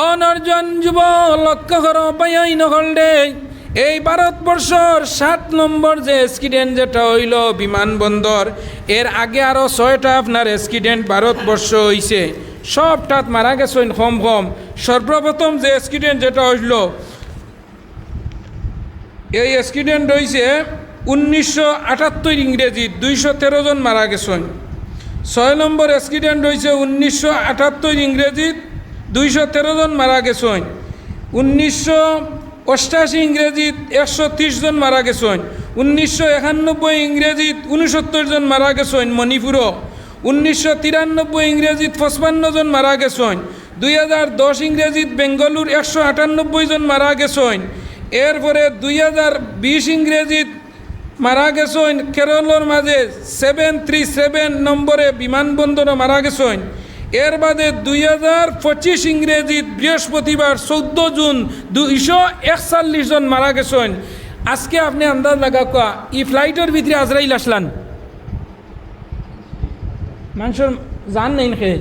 অনর্জন যুব লক্ষ্য কর, পাইয়াই নহলডে এই ভারতবর্ষর সাত নম্বর যে অ্যাক্সিডেন্ট যেটা হইল বিমানবন্দর এর আগে আরও ছয়টা আপনার অ্যাক্সিডেন্ট ভারতবর্ষ হইছে। সবটাত মারা গেছেন কম কম। সর্বপ্রথম যে অ্যাক্সিডেন্ট যেটা হইল, এই অ্যাক্সিডেন্ট হয়েছে উনিশশো আটাত্তর ইংরেজি দুইশো তেরো জন মারা গেছেন। ছয় নম্বর অ্যাক্সিডেন্ট হয়েছে উনিশশো আটাত্তর ইংরেজিত দুইশো তেরো জন মারা গেছেন। উনিশশো অষ্টাশি ইংরেজিত একশো ত্রিশ জন মারা গেছেন। উনিশশো একানব্বই ইংরেজিত উনসত্তর জন মারা গেছেন মণিপুরও। উনিশশো তিরানব্বই ইংরেজিত পঁচপান্ন জন মারা গেছেন। দুই হাজার দশ ইংরেজিত বেঙ্গালুর একশো আটানব্বই জন মারা গেছেন। এরপরে দুই হাজার বিশ ইংরেজিত মারা গেছেন। কেরলের মাঝে সেভেন থ্রি সেভেন নম্বরে বিমানবন্দরে মারা গেছেন। এর বাদে দুই হাজার পঁচিশ ইংরেজিত বৃহস্পতিবার চৌদ্দ জুন দুইশো একচল্লিশ জন মারা গেছেন। আজকে আপনি আন্দাজ লাগা কোয়া, ই ফ্লাইটের ভিতরে আজরাইল আসলান। মানুষের জান নাই খে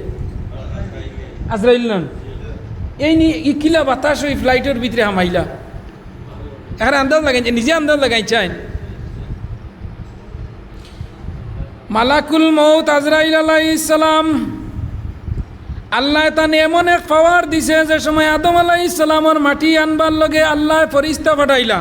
আজরাইল নন। এই নি ইকিলা বাতাস ওই ফ্লাইটের ভিতরে হামাইলা। এখানে আন্দাজ লাগাইছে, নিজে আন্দাজ লাগাইছেন। মালাকুল মৌত আজরাইল আলাইহিস সালাম। আল্লাহ তান এমন এক পাওয়ার দিছে যে সময় আদম আলাহ ইসলামর মাটি আনবার লগে আল্লাহ ফরিস্তা পাঠাইলা।